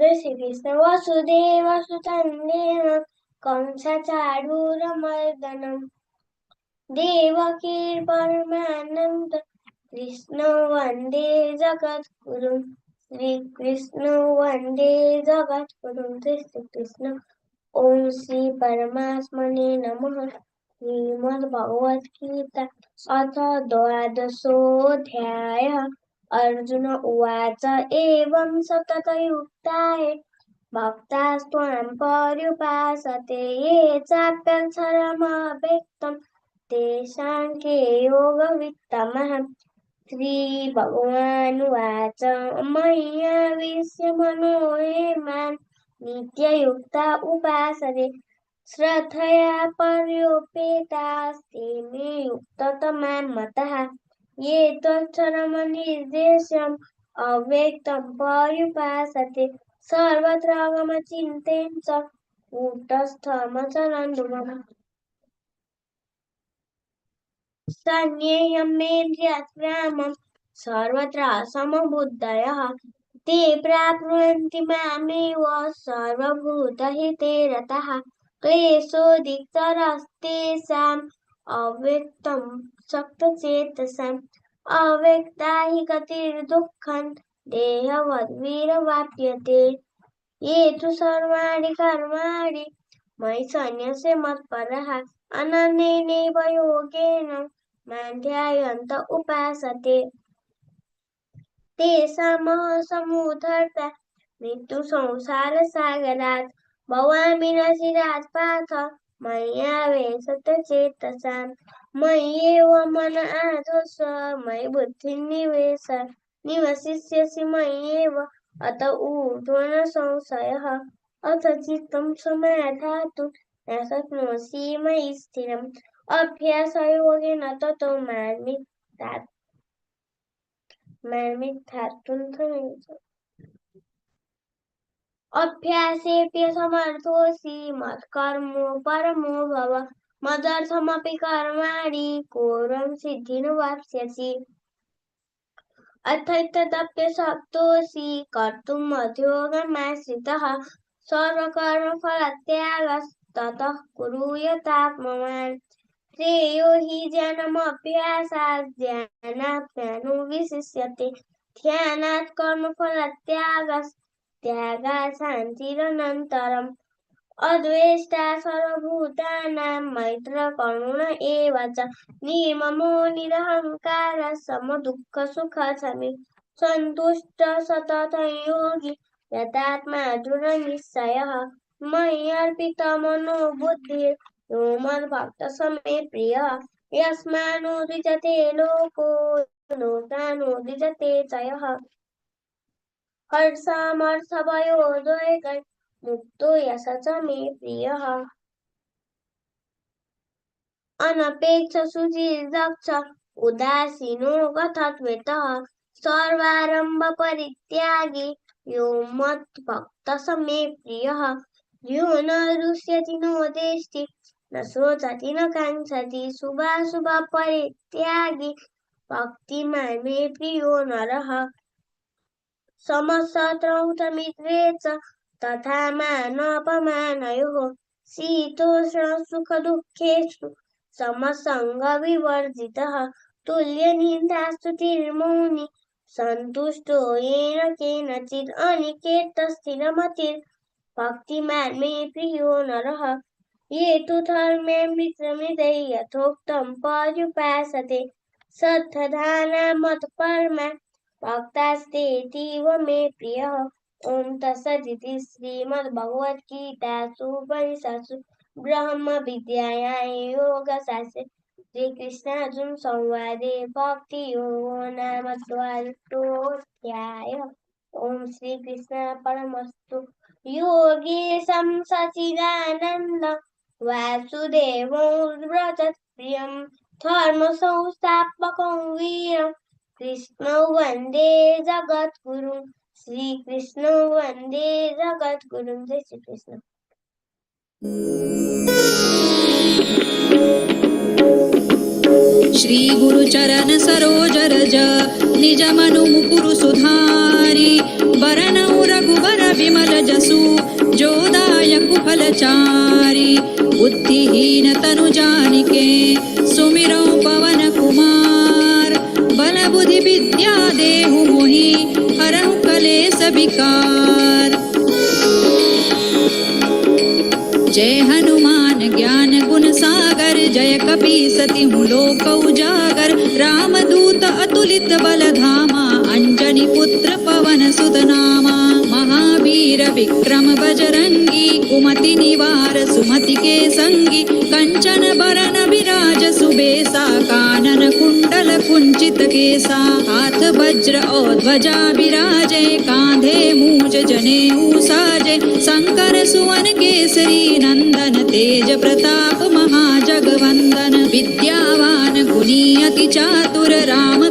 श्रीकृष्ण वसुदेव सुतन्देव कंसचाडूरमर्दनम् देवकी परमानन्द कृष्ण वंदे जगद्गुरुं श्रीकृष्ण वंदे जगद्गुरुं श्रीकृष्ण। ॐ श्री परमात्मने नमः। श्रीमद्भगवद्गीता अथ द्वादशोऽध्यायः। अर्जुन उवाच, एवं सततयुक्ताये, भक्तास्त्वां पर्युपासते, ये चाप्यक्षरमव्यक्तं, तेषां के योगवित्तमः। श्रीभगवानुवाच मय्याविश्य मनो नित्ययुक्ता उपासते श्रद्धया मे युक्ततमा मतः। येतोच्चरमनिर्देशम् सर्वत्र आगम सर्वत्रागमचिन्तेन च कूटस्थमचलनुमम् सन्येयं मेन्द्रियग्रामं सर्वत्र समबुद्धयः ते प्राप्नुवन्ति मामेव सर्वभूतहिते रतः अव्यक्तं सक्तचेतसाम् अव्यक्ता हि गतिर्दुःखं देहवद्भिर्वाप्यते ये तु सर्वाणि कर्माणि मयि सन्न्यस्य मत्परः। अनन्येनैव योगेन माँ ध्यायन्त उपासते तेषामहसमुद्धर्ता मृत्युसंसारसागरात्। भवामि न चिरात् पार्थ। माया वे सत्य चेत सन माये वा मन आदोष माय बुद्धि निवेश निवशिष्य सिमाये वा अत उ धन संशय अत चित्तं समाधातु असत नो अभ्यास योगे न धातुं धनि मार्मिक्तातुं अभ्यासेऽप्यसमर्थोऽसि मत्कर्मो परमो भव मदर्थमपि कर्माणि कोरं सिद्धिनुवाप्स्यसि अथैतदप्यशक्तोऽसि कर्तुं मध्योगमाश्रितः सर्वकर्मफलत्यागस्ततः कुरु यतात्मवान् श्रेयो हि ज्ञानमभ्यासात् ज्ञानाभ्यानुविशिष्यते ध्यानात् त्यागा शान्तिरनन्तरम् अद्वेष्टा सर्वभूतानां मैत्र करुण एव च निममो निरहङ्कार समदुःखसुखसमि सन्तुष्ट सततयोगी यतात्मा दृढनिश्चयः मयि अर्पितमनोबुद्धिर् यो मद्भक्तसमे प्रिय यस्मानोदिजते लोको नोतानुद्विजते चयः हर्षामर्ष भयो दुवैकै मुक्तो यशच मे प्रियः अनपेक्ष सुचि दक्ष उदासीनो गतत्वेतः सर्वारम्भ परित्यागी यो मत भक्त समे प्रियः यो न रुष्यति नो देष्टि न सोचति न काङ्क्षति शुभाशुभ परित्यागी भक्तिमा मे प्रियो नरः समसत्रौतमित्रे च तथा मानपमानयोः शीतोष्णसुखदुःखेषु समसङ्गविवर्जितः तुल्यनिन्दास्तुतिर्मौनि सन्तुष्टो येन केनचित् भक्तिमान् मे प्रियो नरः। ये तु धर्म्यमृतमिदै यथोक्तं पर्युपासते। सद्धधाना मत्परमा भक्तास्तेतीव मे प्रियः। ॐ तत्सदिति श्रीमद्भगवद्गीतासु उपनिषत्सु ब्रह्मविद्यायां योगशास्त्रे श्रीकृष्णार्जुन संवादे भक्तियोगो नाम द्वादशोऽध्यायः ॐ श्रीकृष्णार्पणमस्तु योगेशं सचिदानन्द। वासुदेवो व्रजप्रियं धर्मसंस्थापकं वीरं कृष्णौ वंदे जगद्गुरुं श्रीकृष्णौ वंदे जगद्गुरुं जय श्रीकृष्ण श्री गुरुचरण सरोज रज निज मनु मुकुरु सुधारी वरनौ रघुवर विमल जसु जोदायकु फलचारी कलेस विकार जय हनुमान ज्ञान गुण सागर, जय कपी सति लोक उजागर। राम दूत अतुलित बल धामा अंजनी पुत्र पवन सुत नामा महावीर विक्रम बजरंगी, कुमति निवार सुमति के संगी। कंचन बरन विराज सुबेसा कुंचित केसा हाथ वज्र और ध्वजा विराजे, कांधे मूज जने साजे शंकर सुवन केसरी नंदन तेज प्रताप महाजगवंदन, विद्यावान गुणी अति चातुर राम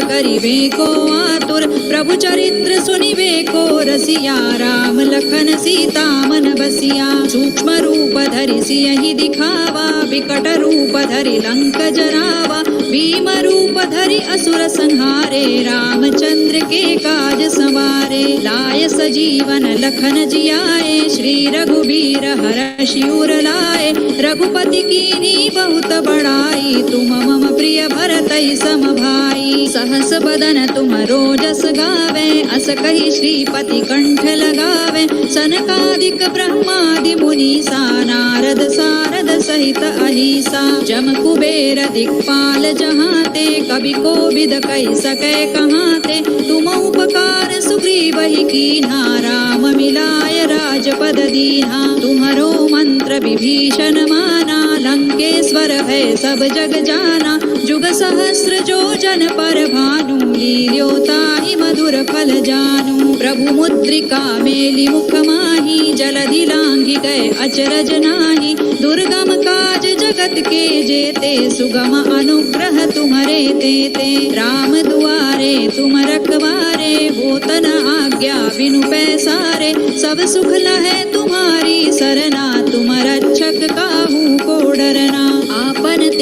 करिबे को आतुर, प्रभु चरित्र सुनिबे को रसिया, राम लखन सीता मन बसिया। सूक्ष्म रूप धरि सियहि दिखावा, विकट रूप धरि लंक जरावा। भीम रूप धरि असुर संहारे, रामचंद्र के काज सवारे। लाय सजीवन लखन जियाए, श्री रघुबीर हर शिवर लाए। रघुपति कीनी बहुत बड़ाई तुम मम प्रिय भरत सम भाई सहस बदन तुम रोजस गावे, अस कही श्रीपति कंठ लगावे। सनकादिक ब्रह्मादि मुनीसा नारद सारद सहित अहिसा। जम कुबेर दिक्पाल जहाते, कवि को विद कही सके कहाते। तुम उपकार सुग्रीव ही कीन्हा, राम मिलाय राजपद दीन्हा। तुम्हरो मंत्र विभीषण माना। लंकेश्वर है, सब जग जाना। जुग सहस्र जो जन पर भानु लील्योताहि मधुर फल जानू। प्रभु मुद्रिका मेली मुख माही जलधि लांघि गए अचरज नाही। दुर्गम काज जगत के जेते, सुगम अनुग्रह तुम्हरे तेते राम दुआरे, तुम रखवारे होत न आज्ञा बिनु पैसारे। सब सुख लहे तुम्हारी सरना तुम रक्षक काहू।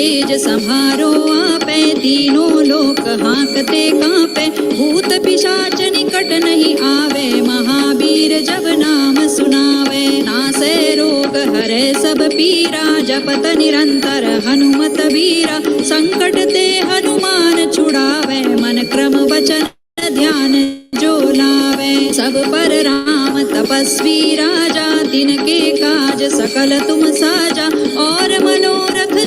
तेज संहारो आपे, तीनों लोक हाकते कांपे। भूत पिशाच निकट नहीं आवे, महावीर जब नाम सुनावे। नासे रोग हरे, सब पीरा, जपत निरंतर हनुमत वीरा। संकट ते हनुमान छुड़ावे, मन क्रम वचन ध्यान जो लावे। सब पर राम तपस्वी राजा दिन के काज सकल तुम साजा। और मनोरथ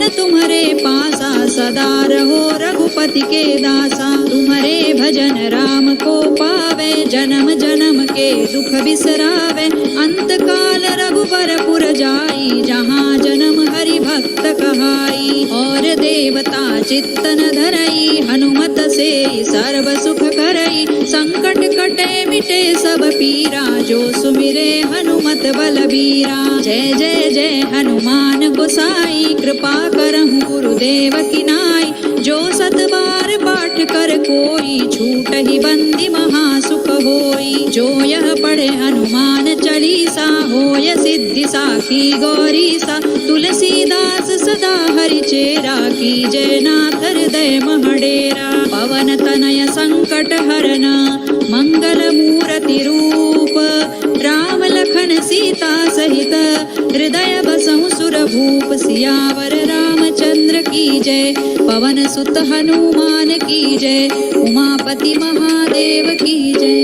रसायन तुम्हारे पासा सदा रहो रघुपति के दासा। तुम्हारे भजन राम को पावे, जन्म जन्म के दुख बिसरावे। अंत काल रघुबर पुर जाई, जहाँ जन्म हरि भक्त कहाई। और देवता चित्तन बलबीरा। जय जय जय, हनुमान गोसाई। कृपा करहु गुरुदेव की नाई। जो सत बार पाठ कर कोई छूट ही बंदी महासुख होई। जो यह पढ़े हनुमान चालीसा होय, सिद्धि साखी गौरी सा तुलसीदास सदा हरि चेरा की जय नाथ हृदय महडेरा। पवन तनय संकट हरन, मंगल मूर्ति रूप हृदय बसहु सुरभूप सियावर रामचंद्र की जय। पवन सुत हनुमान की जय। उमापति महादेव की जय।